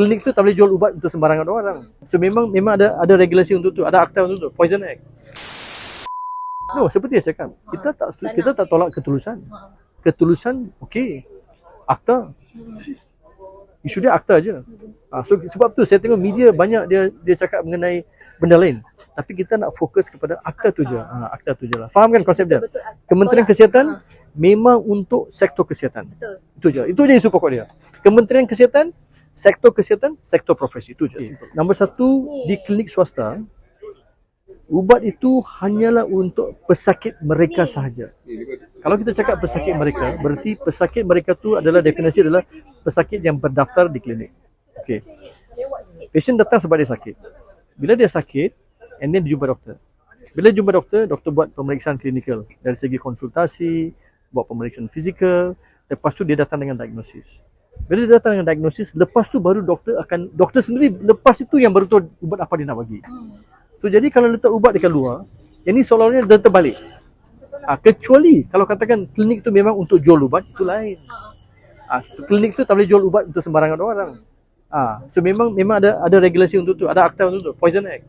klinik tu tak boleh jual ubat untuk sembarangan orang. So memang memang ada ada regulasi untuk tu, ada akta untuk tu, Poison Act. No, seperti saya cakap, kita tak kita tak tolak ketulusan. Ketulusan okey. Akta. Isu dia akta je. Ah, so sebab tu saya tengok media banyak dia dia cakap mengenai benda lain. Tapi kita nak fokus kepada akta tu je. Ah, akta tu je lah. Faham kan konsep dia? Betul. Kementerian Kesihatan memang untuk sektor kesihatan. Betul. Itu je. Itu je isu pokok dia. Kementerian Kesihatan, sektor kesihatan, sektor profesi. Itu je. Nombor satu, di klinik swasta, ubat itu hanyalah untuk pesakit mereka sahaja. Kalau kita cakap pesakit mereka, berarti pesakit mereka tu adalah definisi adalah pesakit yang berdaftar di klinik. Okey. Patient datang sebab dia sakit. Bila dia sakit, and then dia jumpa doktor. Bila jumpa doktor, doktor buat pemeriksaan klinikal dari segi konsultasi, buat pemeriksaan fizikal, lepas tu dia datang dengan diagnosis. Bila dia datang dengan diagnosis, lepas tu baru doktor akan doktor sendiri lepas itu yang baru tahu ubat apa dia nak bagi. So jadi kalau letak ubat dekat luar, yang ni seolah-olahnya dah terbalik. Ha, kecuali kalau katakan klinik tu memang untuk jual ubat, itu lain. Ha, klinik tu tak boleh jual ubat untuk sembarangan orang. Ah, so memang memang ada ada regulasi untuk tu, ada akta untuk tu, Poison Act.